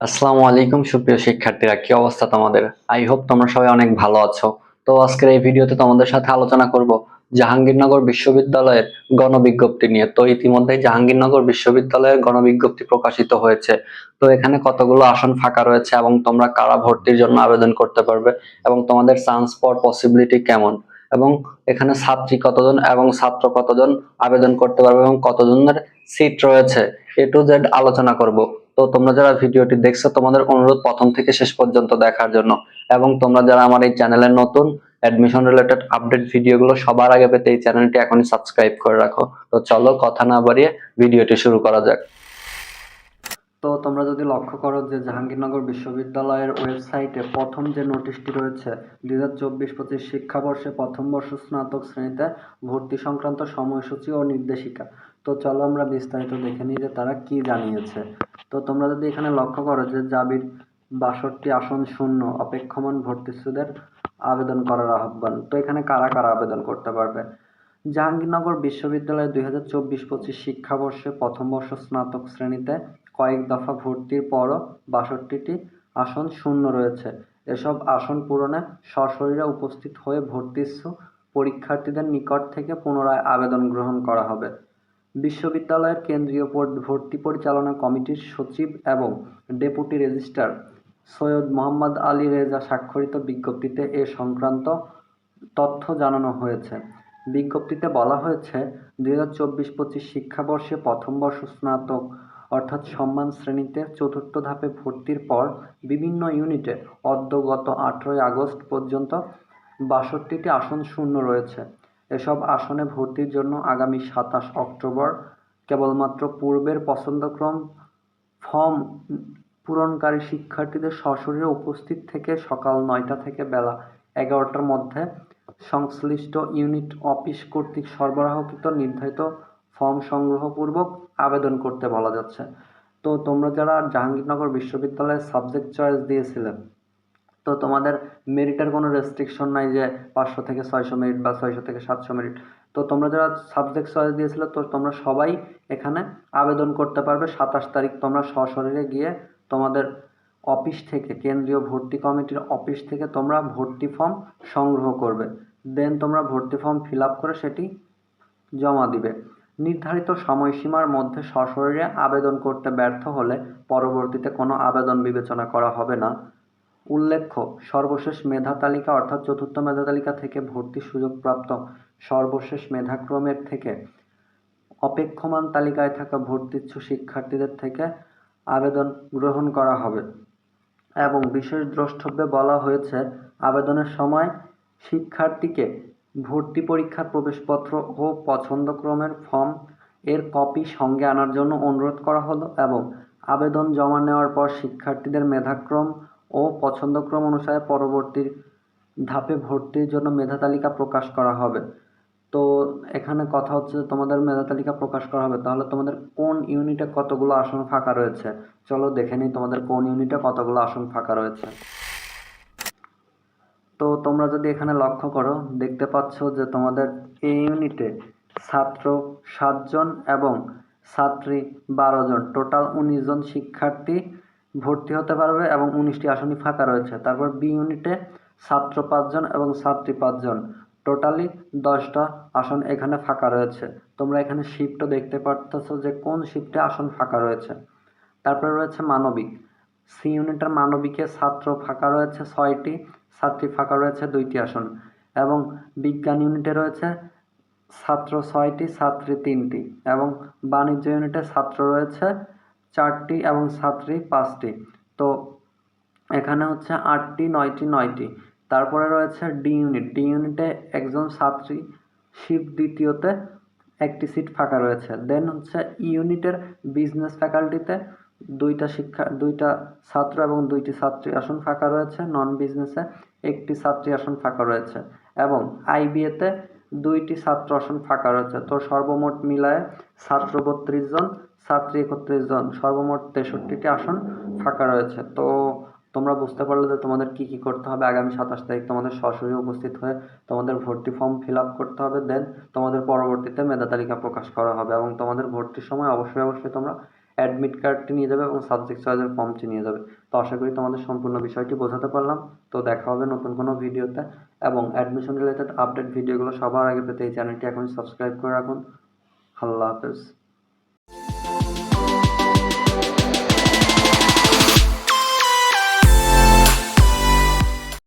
আসসালামু আলাইকুম, সুপ্রিয় শিক্ষার্থীরা, কি অবস্থা তোমাদের? আই হোপ তোমরা সবাই অনেক ভালো আছো। তো আজকের এই ভিডিওতে তোমাদের সাথে আলোচনা করব জাহাঙ্গীরনগর বিশ্ববিদ্যালয়ের গণবিজ্ঞপ্তি নিয়ে। তো ইতিমধ্যে জাহাঙ্গীরনগর বিশ্ববিদ্যালয়ের গণবিজ্ঞপ্তি প্রকাশিত হয়েছে। তো এখানে কতগুলো আসন ফাঁকা রয়েছে এবং তোমরা কারা ভর্তির জন্য আবেদন করতে পারবে এবং তোমাদের চান্স পাওয়ার পসিবিলিটি কেমন? এবং এখানে ছাত্রী কতজন এবং ছাত্র কতজন আবেদন করতে পারবে এবং কতজনের সিট রয়েছে? এ টু জেড আলোচনা করব। তো তোমরা যারা ভিডিওটি দেখছ, তোমাদের অনুরোধ প্রথম থেকে শেষ পর্যন্ত দেখার জন্য। এবং তোমরা যারা আমার এই চ্যানেলের নতুন অ্যাডমিশন রিলেটেড আপডেট ভিডিওগুলো সবার আগে পেতে এই চ্যানেলটি এখনই সাবস্ক্রাইব করে রাখো। তো চলো কথা না বাড়িয়ে ভিডিওটি শুরু করা যাক। তো তোমরা যদি লক্ষ্য করো যে জাহাঙ্গীরনগর বিশ্ববিদ্যালয়ের ওয়েবসাইটে প্রথম যে নোটিশটি রয়েছে, দুই হাজার চব্বিশ পঁচিশ শিক্ষাবর্ষে প্রথম বর্ষ স্নাতক শ্রেণীতে ভর্তি সংক্রান্ত সময়সূচি ও নির্দেশিকা। তো চলো আমরা বিস্তারিত দেখে নিই যে তারা কি জানিয়েছে। তো তোমরা যদি এখানে লক্ষ্য করো যে জাবির বাষট্টি আসন শূন্য অপেক্ষমান ভর্তিচ্ছুদের আবেদন করার আহ্বান। তো এখানে কারা কারা আবেদন করতে পারবে? জাহাঙ্গীরনগর বিশ্ববিদ্যালয়ে দুই হাজার চব্বিশ পঁচিশ শিক্ষাবর্ষে প্রথম বর্ষ স্নাতক শ্রেণীতে কয়েক দফা ভর্তির পরও বাষট্টিটি আসন শূন্য রয়েছে। এসব আসন পূরণে সশরীরে উপস্থিত হয়ে ভর্তিচ্ছু পরীক্ষার্থীদের নিকট থেকে পুনরায় আবেদন গ্রহণ করা হবে। বিশ্ববিদ্যালয়ের কেন্দ্রীয় ভর্তি পরিচালনা কমিটির সচিব এবং ডেপুটি রেজিস্ট্রার সৈয়দ মোহাম্মদ আলী রেজা স্বাক্ষরিত বিজ্ঞপ্তিতে এ সংক্রান্ত তথ্য জানানো হয়েছে। বিজ্ঞপ্তিতে বলা হয়েছে, দুই হাজার চব্বিশ পঁচিশ শিক্ষাবর্ষে প্রথম বর্ষ স্নাতক অর্থাৎ সম্মান শ্রেণীতে চতুর্থ ধাপে ভর্তির পর বিভিন্ন ইউনিটে অদ্য গত আঠেরোই আগস্ট পর্যন্ত বাষট্টিটি আসন শূন্য রয়েছে। এসব আসনে ভর্তির জন্য আগামী সাতাশ অক্টোবর কেবলমাত্র পূর্বের পছন্দক্রম ফর্ম পূরণকারী শিক্ষার্থীদের সশরীরে উপস্থিত থেকে সকাল নয়টা থেকে বেলা এগারোটার মধ্যে সংশ্লিষ্ট ইউনিট অফিস কর্তৃক সরবরাহকৃত নির্ধারিত ফর্ম সংগ্রহপূর্বক আবেদন করতে বলা যাচ্ছে। তো তোমরা যারা জাহাঙ্গীরনগর বিশ্ববিদ্যালয়ে সাবজেক্ট চয়েস দিয়েছিলে তো তোমাদের মেরিটের কোনো রেস্ট্রিকশন নাই যে পাঁচশো থেকে ছয়শো মেরিট বা ছয়শো থেকে সাতশো মেরিট তো তোমরা যারা সাবজেক্ট চয়েস দিয়েছিলে, তো তোমরা সবাই এখানে আবেদন করতে পারবে। সাতাশ তারিখ তোমরা সশরীরে গিয়ে তোমাদের অফিস থেকে, কেন্দ্রীয় ভর্তি কমিটির অফিস থেকে তোমরা ভর্তি ফর্ম সংগ্রহ করবে। দেন তোমরা ভর্তি ফর্ম ফিল করে সেটি জমা দিবে। নির্ধারিত সময়সীমার মধ্যে সশরীরে আবেদন করতে ব্যর্থ হলে পরবর্তীতে কোনো আবেদন বিবেচনা করা হবে না। উল্লেখ্য, সর্বশেষ মেধা তালিকা অর্থাৎ চতুর্থ মেধা তালিকা থেকে ভর্তি সুযোগপ্রাপ্ত সর্বশেষ মেধাক্রমের থেকে অপেক্ষমান তালিকায় থাকা ভর্তিচ্ছু শিক্ষার্থীদের থেকে আবেদন গ্রহণ করা হবে এবং বিশেষ দ্রষ্টব্যে বলা হয়েছে, আবেদনের সময় শিক্ষার্থীকে ভর্তি পরীক্ষার প্রবেশপত্র ও পছন্দক্রমের ফর্ম এর কপি সঙ্গে আনার জন্য অনুরোধ করা হলো এবং আবেদন জমা নেওয়ার পর শিক্ষার্থীদের মেধাক্রম ও পছন্দক্রম অনুসারে পরবর্তী ধাপে ভর্তির জন্য মেধা তালিকা প্রকাশ করা হবে। তো এখানে কথা হচ্ছে তোমাদের মেধা তালিকা প্রকাশ করা হবে। তাহলে তোমাদের কোন ইউনিটে কতগুলো আসন ফাঁকা রয়েছে? চলো দেখে নিই তোমাদের কোন ইউনিটে কতগুলো আসন ফাঁকা রয়েছে। তো তোমরা যদি এখানে লক্ষ্য করো, দেখতে পাচ্ছ যে তোমাদের এই ইউনিটে ছাত্র সাতজন এবং ছাত্রী বারো জন। টোটাল উনিশ জন শিক্ষার্থী ভর্তি হতে পারবে এবং উনিশটি আসনই ফাঁকা রয়েছে। তারপর বি ইউনিটে ছাত্র পাঁচজন এবং ছাত্রী পাঁচজন। টোটালি দশটা আসন এখানে ফাঁকা রয়েছে। তোমরা এখানে শিফটও দেখতে পারতেছো যে কোন শিফটে আসন ফাঁকা রয়েছে। তারপরে রয়েছে মানবিক। সি ইউনিটের মানবিকে ছাত্র ফাঁকা রয়েছে ছয়টি, ছাত্রী ফাঁকা রয়েছে দুইটি আসন এবং বিজ্ঞান ইউনিটে রয়েছে ছাত্র ছয়টি, ছাত্রী তিনটি এবং বাণিজ্য ইউনিটে ছাত্র রয়েছে চারটি এবং সাতটি, পাঁচটি। তো এখানে হচ্ছে আটটি, নয়টি নয়টি। তারপরে রয়েছে ডি ইউনিট ডি ইউনিটে একজন ছাত্রী শিফট দ্বিতীয়তে একটি সিট ফাঁকা রয়েছে। দেন হচ্ছে ই ইউনিটের বিজনেস ফ্যাকাল্টিতে দুইটা শিক্ষা, দুইটা ছাত্র এবং দুইটি ছাত্রী আসন ফাঁকা রয়েছে। নন বিজনেসে একটি ছাত্রী আসন ফাঁকা রয়েছে। এবং আইবিএতে দুইটি ছাত্র আসন ফাঁকা রয়েছে। তো সর্বমোট মিলায় ছাত্র বত্রিশ জন, ছাত্রী একত্রিশ জন, সর্বমোট তেষট্টিটি আসন ফাঁকা রয়েছে। তো তোমরা বুঝতে পারলে যে তোমাদের কি কি করতে হবে। আগামী সাতাশ তারিখ তোমাদের সরাসরি উপস্থিত হয়ে তোমাদের ভর্তি ফর্ম ফিল আপ করতে হবে। দেন তোমাদের পরবর্তীতে মেধা তালিকা প্রকাশ করা হবে এবং তোমাদের ভর্তির সময় অবশ্যই অবশ্যই তোমরা অ্যাডমিট কার্ডটি নিয়ে যাবে এবং সাবজেক্ট চয়েসের ফর্মটি নিয়ে যাবে। তো আশা করি তোমাদের সম্পূর্ণ বিষয়টি বোঝাতে পারলাম। তো দেখা হবে নতুন কোনো ভিডিওতে এবং অ্যাডমিশন রিলেটেড আপডেট ভিডিওগুলো সবার আগে পেতে এই চ্যানেলটি এখন সাবস্ক্রাইব করে রাখুন। আল্লাহ হাফেজ।